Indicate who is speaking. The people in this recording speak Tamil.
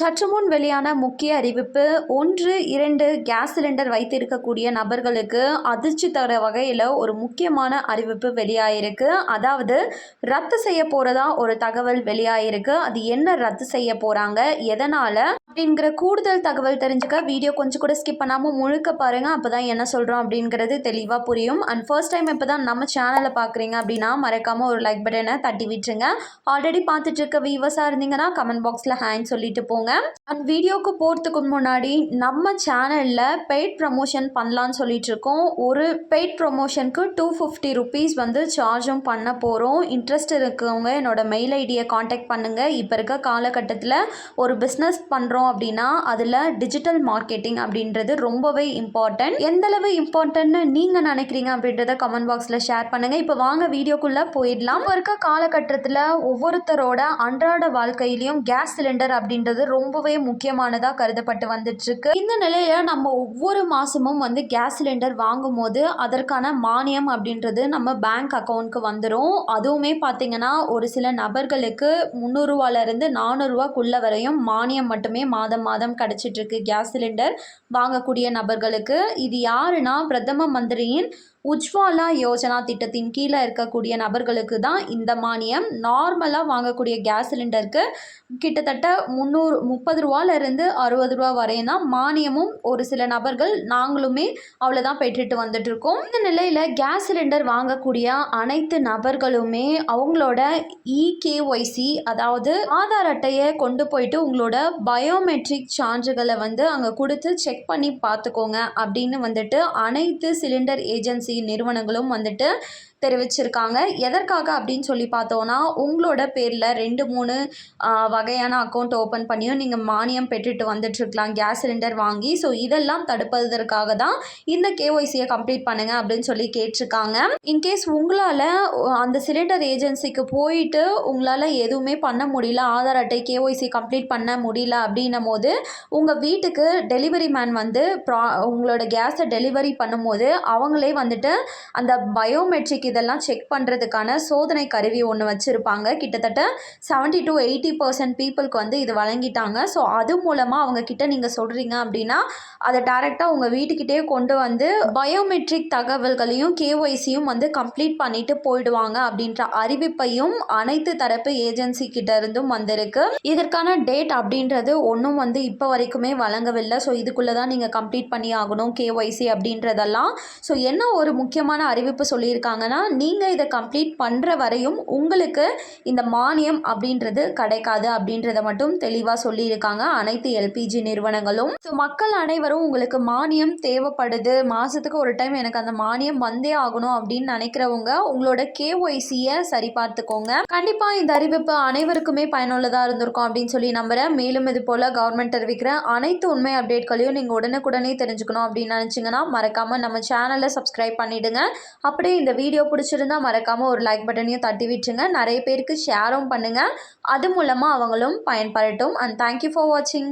Speaker 1: சற்று முன் வெளியான முக்கிய அறிவிப்பு ஒன்று இரண்டு கேஸ் சிலிண்டர் வைத்திருக்கக்கூடிய நபர்களுக்கு அதிர்ச்சி தர வகையில் ஒரு முக்கியமான அறிவிப்பு வெளியாயிருக்கு. அதாவது ரத்து செய்ய போகிறதா ஒரு தகவல் வெளியாயிருக்கு. அது என்ன ரத்து செய்ய போகிறாங்க எதனால்? அப்படிங்கிற கூடுதல் தகவல் தெரிஞ்சுக்க வீடியோ கொஞ்சம் கூட ஸ்கிப் பண்ணாமல் முழுக்க பாருங்கள் அப்போ தான் என்ன சொல்கிறோம் அப்படிங்கிறது தெளிவாக புரியும். அண்ட் ஃபர்ஸ்ட் டைம் இப்போ தான் நம்ம சேனலை பார்க்குறீங்க அப்படின்னா மறக்காமல் ஒரு லைக் பட்டனை தட்டி விட்டுருங்க. ஆல்ரெடி பார்த்துட்டு இருக்க வியூவர்ஸாக இருந்தீங்கன்னா கமெண்ட் பாக்ஸில் ஹேண்ட் சொல்லிட்டு போங்க. அண்ட் வீடியோக்கு போகிறதுக்கு முன்னாடி நம்ம சேனலில் பெய்ட் ப்ரமோஷன் பண்ணலான்னு சொல்லிட்டு இருக்கோம். ஒரு பெய்ட் ப்ரொமோஷனுக்கு டூ ஃபிஃப்டி ருபீஸ் வந்து சார்ஜும் பண்ண போகிறோம் இன்ட்ரெஸ்ட் இருக்கவங்க என்னோட மெயில் ஐடியை காண்டாக்ட் பண்ணுங்கள் இப்போ இருக்க காலகட்டத்தில் ஒரு பிஸ்னஸ் பண்ணுறோம் அப்படின்னா அதில் டிஜிட்டல் மார்க்கெட்டிங் அப்படின்றது ரொம்பவே இம்பார்ட்டன்ட் எந்தளவு இம்பார்ட்டன்ட்னு நீங்கள் நினைக்கிறீங்க அப்படின்றத கமெண்ட் பாக்ஸில் ஷேர் பண்ணுங்கள் இப்போ வாங்க வீடியோக்குள்ளே போயிடலாம். இருக்க காலகட்டத்தில் ஒவ்வொருத்தரோட அன்றாட வாழ்க்கையிலையும் கேஸ் சிலிண்டர் அப்படின்றது ரொம்பவே முக்கியமானதாக கருதப்பட்டு வந்துட்டுருக்கு. இந்த நிலையில் நம்ம ஒவ்வொரு மாதமும் வந்து கேஸ் சிலிண்டர் வாங்கும் போது அதற்கான மானியம் அப்படின்றது நம்ம பேங்க் அக்கௌண்ட்க்கு வந்துடும் அதுவுமே பார்த்தீங்கன்னா ஒரு சில நபர்களுக்கு முந்நூறுரூவாலேருந்து நானூறுரூவாக்குள்ள வரையும் மானியம் மட்டுமே மாதம் மாதம் கிடச்சிட்ருக்கு கேஸ் சிலிண்டர் வாங்கக்கூடிய நபர்களுக்கு இது யாருன்னா பிரதம மந்திரியின் உஜ்வாலா யோஜனா திட்டத்தின் கீழே இருக்கக்கூடிய நபர்களுக்கு தான் இந்த மானியம். நார்மலாக வாங்கக்கூடிய கேஸ் சிலிண்டருக்கு கிட்டத்தட்ட முந்நூறு முப்பது ரூபாலேருந்து அறுபது ரூபா வரையும் தான் மானியமும் ஒரு சில நபர்கள் நாங்களுமே அவ்வளோதான் பெற்றுட்டு வந்துட்ருக்கோம் இந்த நிலையில் கேஸ் சிலிண்டர் வாங்கக்கூடிய அனைத்து நபர்களுமே அவங்களோட இகேஒய்சி அதாவது ஆதார் அட்டையை கொண்டு போயிட்டு உங்களோட பயோமெட்ரிக் சான்றுகளை வந்து அங்கே கொடுத்து செக் பண்ணி பார்த்துக்கோங்க அப்படின்னு வந்துட்டு அனைத்து சிலிண்டர் ஏஜென்சி நிறுவனங்களும் வந்துட்டு தெரிவிச்சிருக்காங்க. எதற்காக அப்படின்னு சொல்லி பார்த்தோன்னா உங்களோட பேரில் ரெண்டு மூணு வகையான அக்கௌண்ட் ஓப்பன் பண்ணியும் நீங்கள் மானியம் பெற்றுட்டு வந்துட்டுருக்கலாம் கேஸ் சிலிண்டர் வாங்கி. ஸோ இதெல்லாம் தடுப்பதற்காக தான் இந்த கேஒய்சியை கம்ப்ளீட் பண்ணுங்கள் அப்படின்னு சொல்லி கேட்டிருக்காங்க. இன்கேஸ் உங்களால் அந்த சிலிண்டர் ஏஜென்சிக்கு போயிட்டு உங்களால் எதுவுமே பண்ண முடியல ஆதார் அட்டை கேஒய்சி கம்ப்ளீட் பண்ண முடியல அப்படின்னும் போது உங்கள் வீட்டுக்கு டெலிவரி மேன் வந்து ப்ரா உங்களோட கேஸை டெலிவரி பண்ணும்போது அவங்களே வந்துட்டு அந்த பயோமெட்ரிக் இதெல்லாம் செக் பண்ணுறதுக்கான சோதனை கருவி ஒன்று வச்சுருப்பாங்க. கிட்டத்தட்ட செவன்ட்டி டு எயிட்டி பர்சன்ட் பீப்புளுக்கு வந்து இது வழங்கிட்டாங்க. ஸோ அது மூலமாக அவங்கக்கிட்ட நீங்கள் சொல்கிறீங்க அப்படின்னா அதை டேரெக்டாக உங்கள் வீட்டுக்கிட்டே கொண்டு வந்து பயோமெட்ரிக் தகவல்களையும் கேஒய்சியும் வந்து கம்ப்ளீட் பண்ணிட்டு போயிடுவாங்க அப்படின்ற அறிவிப்பையும் அனைத்து தரப்பு ஏஜென்சி கிட்ட இருந்தும் வந்திருக்கு. இதற்கான டேட் அப்படின்றது ஒன்றும் வந்து இப்போ வரைக்குமே வழங்கவில்லை. ஸோ இதுக்குள்ளே தான் நீங்கள் கம்ப்ளீட் பண்ணி ஆகணும் கேஒய்சி அப்படின்றதெல்லாம். ஸோ என்ன ஒரு முக்கியமான அறிவிப்பு சொல்லியிருக்காங்கன்னா நீங்கள் இதை கம்ப்ளீட் பண்ணுற வரையும் உங்களுக்கு இந்த மானியம் அப்படின்றது கிடைக்காது அப்படின்றத மட்டும் தெளிவாக சொல்லியிருக்காங்க அனைத்து எல்பிஜி நிறுவனங்களும். ஸோ மக்கள் அனைவரும் உங்களுக்கு மானியம் தேவைப்படுது. மாதத்துக்கு ஒரு டைம் எனக்கு அந்த மானியம் வந்தே ஆகணும் அப்படின்னு நினைக்கிறவங்க உங்களோட கேஒய்சியை சரி பார்த்துக்கோங்க கண்டிப்பாக இந்த அறிவிப்பு அனைவருக்குமே பயனுள்ளதாக இருந்திருக்கும் அப்படின்னு சொல்லி நம்புகிறேன் மேலும் இது போல் கவர்மெண்ட் தெரிவிக்கிற அனைத்து உண்மை அப்டேட்களையும் நீங்கள் உடனுக்குடனே தெரிஞ்சுக்கணும் அப்படின்னு நினச்சிங்கன்னா மறக்காமல் நம்ம சேனலை சப்ஸ்கிரைப் பண்ணிவிடுங்க அப்படியே இந்த வீடியோ பிடிச்சிருந்தா மறக்காமல் ஒரு லைக் பட்டனையும் தட்டி விட்டுருங்க. நிறைய பேருக்கு ஷேரும் பண்ணுங்கள் அது மூலமாக அவங்களும் பயன்படட்டும். அண்ட் தேங்க்யூ ஃபார் வாட்சிங்